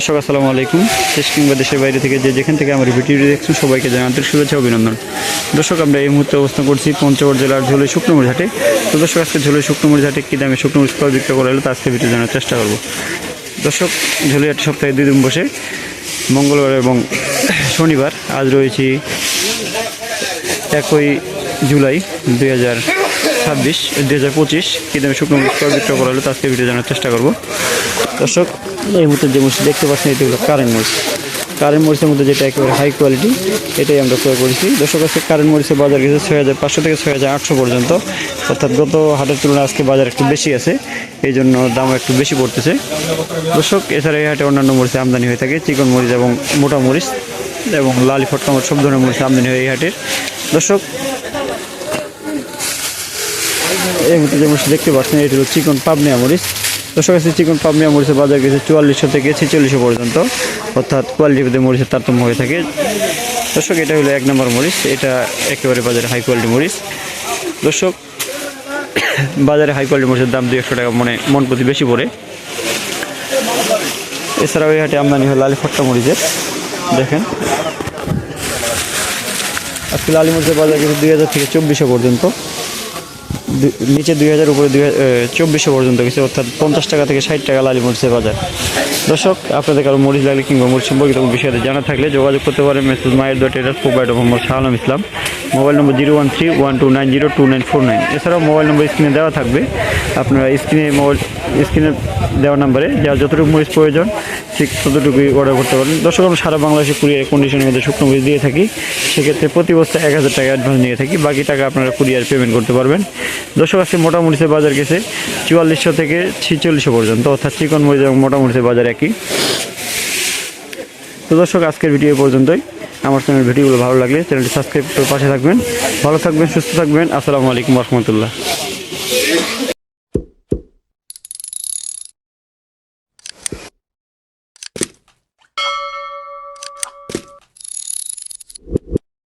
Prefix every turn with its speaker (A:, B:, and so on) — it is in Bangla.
A: দর্শক, আসসালামু আলাইকুম। দেশ কিংবা দেশের বাইরে থেকে যে যেখান থেকে আমার ভিডিওটি দেখছেন, সবাইকে জানাই আন্তরিক শুভেচ্ছা অভিনন্দন। দর্শক, আমরা এই মুহূর্তে অবস্থান করছি পঞ্চগড় জেলার ঝোলে শুকনোমরিচ হাটে। তো দর্শক, আজকে ঝোলে শুকনোমরিচ হাটে কী দামে শুকনোমরিচ ক্রয় বিক্রয় করা হলো তা আজকে ভিডিও জানার চেষ্টা করব। দর্শক ঝোলে হাটে সপ্তাহে দুই দিন বসে, মঙ্গলবার এবং শনিবার, আজ রয়েছি একই জুলাই দুই হাজার ছাব্বিশ, দুই হাজার পঁচিশ, কী দামে শুকনো মরিচ ক্রয় বিক্রয় করা হলো তা আজকে ভিডিও জানার চেষ্টা করব। দর্শক, এই মুহূর্তে যে মরিচ দেখতে পাচ্ছেন, এটি হলো কারেন্ট মরিচ কারেন্ট মরিচের মধ্যে যেটা একেবারে হাই কোয়ালিটি এটাই আমরা ক্রয় করেছি। দর্শক, আজকে কারেন্ট মরিচের বাজার গেছে ছয় হাজার পাঁচশো থেকে ছয় হাজার আটশো পর্যন্ত। অর্থাৎ গত হাটের তুলনায় আজকে বাজার একটু বেশি আছে, এই জন্য দাম একটু বেশি পড়তেছে। দর্শক, এছাড়া এই হাটে অন্যান্য মরিচে আমদানি হয়ে থাকে, চিকন মরিচ এবং মোটা মরিচ এবং লালি ফটকা সব ধরনের মরিচ আমদানি হয় এই হাটের। দর্শক এই মুহূর্তে যে মরিচ দেখতে পাচ্ছেন, এটি হলো চিকন পাবনিয়া মরিচ দর্শক আছে, চিকন পাবনিয়া মরিচের বাজার গেছে চুয়াল্লিশশো থেকে ছেচল্লিশশো পর্যন্ত। অর্থাৎ কোয়ালিটিতে মরিচের তারতম্য হয়ে থাকে। দর্শক, এটা হলো এক নম্বর মরিচ এটা একেবারে বাজারে হাই কোয়ালিটি মরিচ দর্শক, বাজারে হাই কোয়ালিটি মরিচের দাম দুই একশো টাকা মনে, মন প্রতি বেশি পড়ে। এছাড়াও এই হাটে আমদানি হয় লালি ফট্টা মরিচের দেখেন। আজকে লালি মরিচের বাজার গেছে দুই হাজার থেকে চব্বিশশো পর্যন্ত। নিচে দুই হাজার, উপরে দুই চব্বিশশো পর্যন্ত গেছে, অর্থাৎ পঞ্চাশ টাকা থেকে ষাট টাকা লালি মরিচের বাজার দর্শক, আপনাদের কারও মরিচ লাগলে কিংবা মরিচ সম্পর্কিত বিষয়ে জানা থাকলে যোগাযোগ করতে পারেন মেসেজ মায়ের দোয়া টেরাস provider Mohammad Islam. Mobile number zero one three one two nine zero two nine four nine. এছাড়াও মোবাইল নম্বর স্ক্রিনে দেওয়া থাকবে। আপনারা স্ক্রিনে মোবাইল স্ক্রিনে দেওয়া নাম্বারে যার যতটুকু মরিচ প্রয়োজন, ঠিক ততটুকুই অর্ডার করতে পারেন দর্শক, আমরা সারা বাংলাদেশে কুরিয়ার কন্ডিশনের মধ্যে শুকনো মরিচ দিয়ে থাকি। সেক্ষেত্রে প্রতি বস্তা এক হাজার টাকা অ্যাডভান্স নিয়ে থাকি। বাকি টাকা আপনারা কুরিয়ার পেমেন্ট করতে পারবেন। দর্শক, আজকে মোটা মরিচের বাজার গেছে। চুয়াল্লিশশো থেকে ছিচল্লিশশো পর্যন্ত, অর্থাৎ চিকন মরিচ এবং মোটা মরিচের বাজার একই। দর্শক, আজকের ভিডিও পর্যন্তই। আমার চ্যানেল ভিডিওগুলো ভালো লাগলে চ্যানেলটি সাবস্ক্রাইব করে পাশে থাকবেন। ভালো থাকবেন, সুস্থ থাকবেন। আসসালামু আলাইকুম রহমতুল্লাহ।